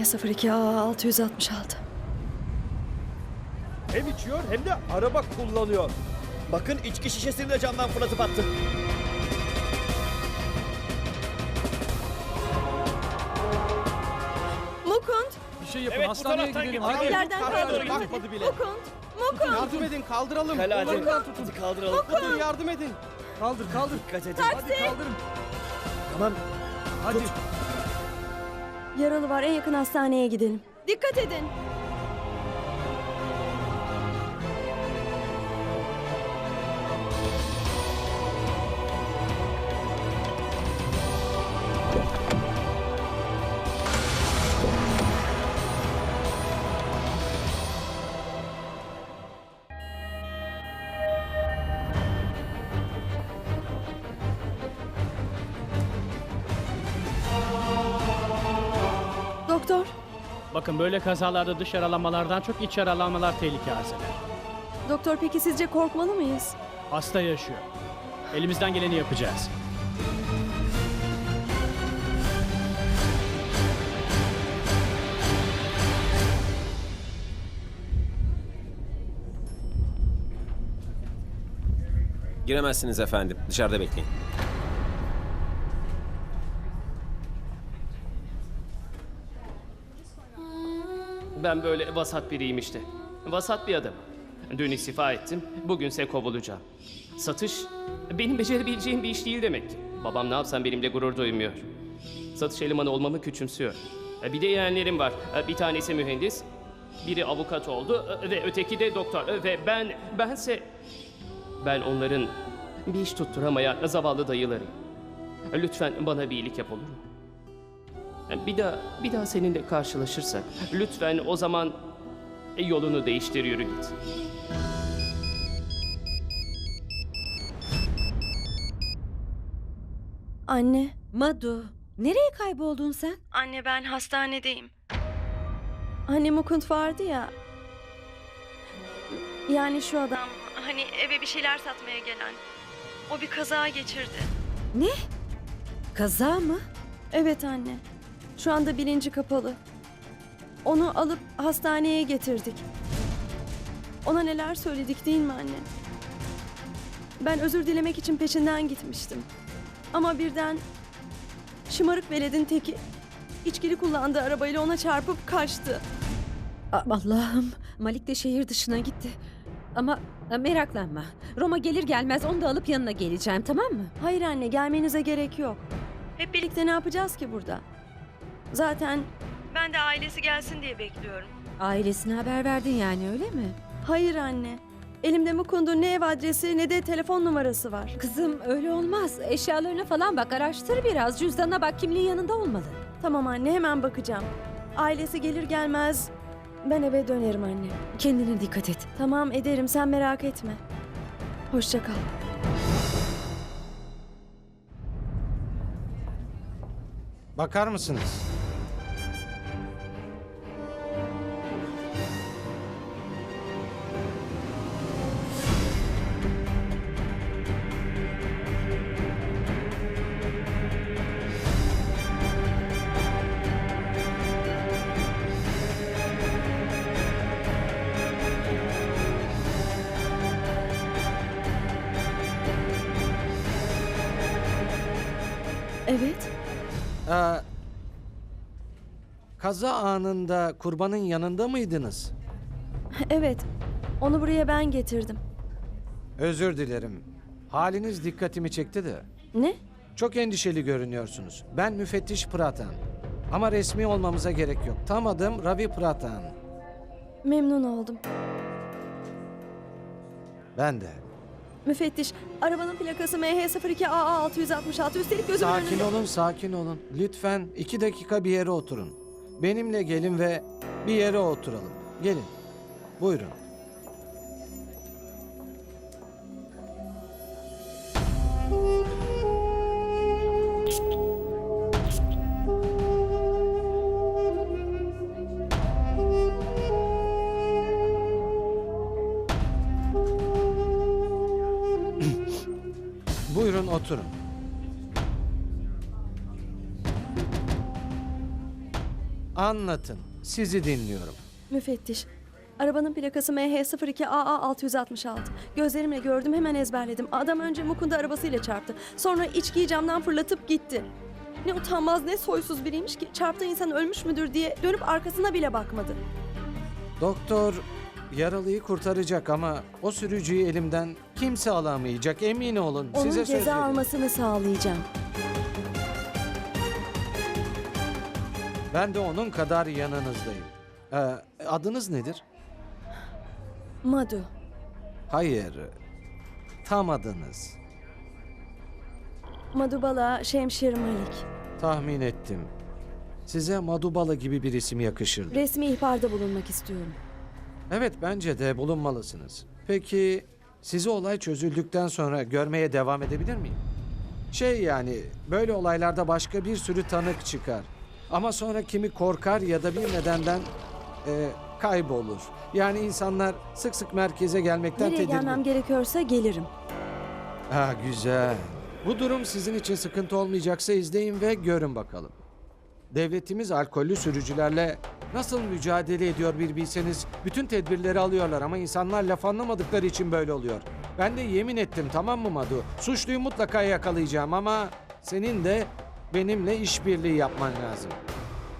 MH02 A 666. Hem içiyor hem de araba kullanıyor. Bakın içki şişesini de camdan fırlatıp attı. Mukund! Bir şey yapın Evet, bu hastaneye taraftan gidelim. Hadi. Yerden kaldırın. gitmedi bile. Mukund! Mukund! Yardım edin kaldıralım. Hadi hadi. Kollarından tutun. Hadi kaldıralım. Hadi yardım edin. Kaldır kaldır. Dikkat edin. Hadi kaldırın. Tamam. Hadi. Yaralı var en yakın hastaneye gidelim. Dikkat edin. Doktor, Bakın böyle kazalarda dış yaralanmalardan çok iç yaralanmalar tehlike arz eder. doktor peki sizce korkmalı mıyız? Hasta yaşıyor. Elimizden geleni yapacağız. Giremezsiniz efendim. Dışarıda bekleyin. Ben böyle vasat biriyim işte. Vasat bir adam. Dün istifa ettim, bugünse kovulacağım. Satış benim becerebileceğim bir iş değil demek ki. Babam ne yapsam benimle gurur duymuyor. Satış elemanı olmamı küçümsüyor. E, Bir de yeğenlerim var. E, Bir tanesi mühendis, biri avukat oldu e, ve öteki de doktor. Ve ben, bense... Ben onların bir iş tutturamayan zavallı dayılarıyım. Lütfen bana bir iyilik yap olur mu? Bir daha, bir daha seninle karşılaşırsak lütfen o zaman yolunu değiştir yürü git. Anne. Madu, nereye kayboldun sen? Anne ben hastanedeyim. Anne Mukund vardı ya. Yani şu adam hani eve bir şeyler satmaya gelen. O bir kaza geçirdi. Ne? Kaza mı? Evet anne. Şu anda bilinci kapalı. Onu alıp hastaneye getirdik. Ona neler söyledik değil mi anne? Ben özür dilemek için peşinden gitmiştim. Ama birden şımarık veledin teki içkili kullandığı arabayla ona çarpıp kaçtı. Allah'ım, Malik de şehir dışına gitti. Ama e, meraklanma. Roma gelir gelmez onu da alıp yanına geleceğim, tamam mı? Hayır anne gelmenize gerek yok. Hep birlikte ne yapacağız ki burada? Zaten ben de ailesi gelsin diye bekliyorum. Ailesine haber verdin yani öyle mi? Hayır anne. Elimde Mukund'un ne ev adresi ne de telefon numarası var. Kızım öyle olmaz. Eşyalarına falan bak, araştır biraz. Cüzdanına bak, kimliği yanında olmalı. Tamam anne hemen bakacağım. Ailesi gelir gelmez ben eve dönerim anne. Kendine dikkat et. Tamam ederim sen merak etme. Hoşça kal. Bakar mısınız? Evet. Ee, kaza anında kurbanın yanında mıydınız? Evet. Onu buraya ben getirdim. Özür dilerim. Haliniz dikkatimi çekti de. Ne? Çok endişeli görünüyorsunuz. Ben müfettiş Pratan. Ama resmi olmamıza gerek yok. Tam adım Ravi Pratan. Memnun oldum. Ben de. Müfettiş, arabanın plakası MH02AA666. Üstelik gözümün Sakin önünde. olun, sakin olun. Lütfen iki dakika bir yere oturun. Benimle gelin ve bir yere oturalım. Gelin. Buyurun. Oturun. Anlatın. Sizi dinliyorum. Müfettiş. Arabanın plakası MH02AA666. Gözlerimle gördüm hemen ezberledim. Adam önce Mukunda arabasıyla çarptı. Sonra içkiyi camdan fırlatıp gitti. Ne utanmaz ne soysuz biriymiş ki çarptığı insan ölmüş müdür diye dönüp arkasına bile bakmadı. Doktor yaralıyı kurtaracak ama o sürücüyü elimden kimse alamayacak emin olun. Onun Size söz ceza veriyorum. almasını sağlayacağım. Ben de onun kadar yanınızdayım. Ee, adınız nedir? Madu. Hayır. Tam adınız. Madubala Şemşir Malik. Tahmin ettim. Size Madubala gibi bir isim yakışırdı. Resmi ihbarda bulunmak istiyorum. Evet bence de bulunmalısınız. Peki sizi olay çözüldükten sonra görmeye devam edebilir miyim? Şey yani böyle olaylarda başka bir sürü tanık çıkar. Ama sonra kimi korkar ya da bir nedenden e, kaybolur. Yani insanlar sık sık merkeze gelmekten Nereye tedirgin. gelmem gerekiyorsa gelirim. Ha güzel. Bu durum sizin için sıkıntı olmayacaksa izleyin ve görün bakalım. Devletimiz alkollü sürücülerle nasıl mücadele ediyor bir bilseniz. Bütün tedbirleri alıyorlar ama insanlar laf anlamadıkları için böyle oluyor. Ben de yemin ettim tamam mı Madu? Suçluyu mutlaka yakalayacağım ama senin de benimle işbirliği yapman lazım.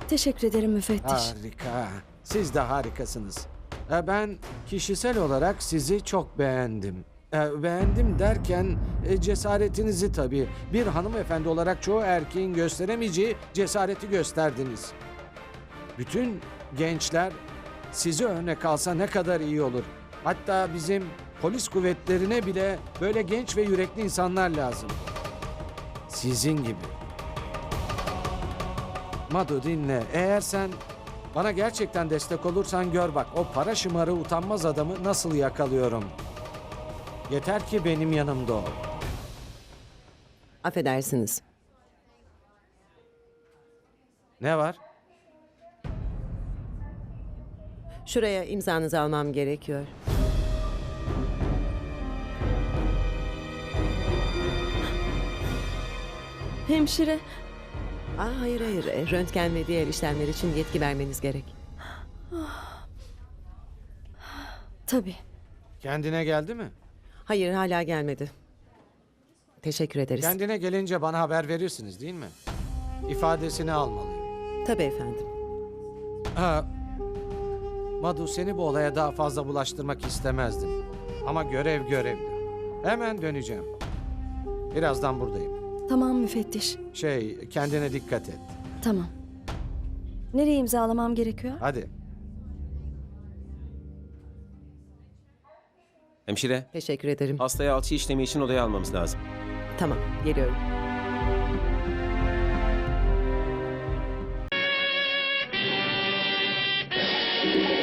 Teşekkür ederim müfettiş. Harika. Siz de harikasınız. E, Ben kişisel olarak sizi çok beğendim. E, Beğendim derken e, cesaretinizi tabii. Bir hanımefendi olarak çoğu erkeğin gösteremeyeceği cesareti gösterdiniz. Bütün gençler sizi örnek alsa ne kadar iyi olur. Hatta bizim polis kuvvetlerine bile böyle genç ve yürekli insanlar lazım. Sizin gibi. Madu dinle. Eğer sen bana gerçekten destek olursan gör bak o para şımarı utanmaz adamı nasıl yakalıyorum. Yeter ki benim yanımda ol. Affedersiniz. Ne var? Şuraya imzanızı almam gerekiyor. Hemşire. Aa, hayır hayır. E, Röntgen ve diğer işlemler için yetki vermeniz gerek. Tabii. Kendine geldi mi? Hayır hala gelmedi. Teşekkür ederiz. Kendine gelince bana haber verirsiniz değil mi? İfadesini almalıyım. Tabii efendim. Ha, Madu seni bu olaya daha fazla bulaştırmak istemezdim. Ama görev görevdir. Hemen döneceğim. Birazdan buradayım. Tamam müfettiş. Şey kendine dikkat et. Tamam. Nereye imzalamam gerekiyor? Hadi. Hemşire, Teşekkür ederim. hastayı alçı işlemi için odaya almamız lazım. Tamam geliyorum.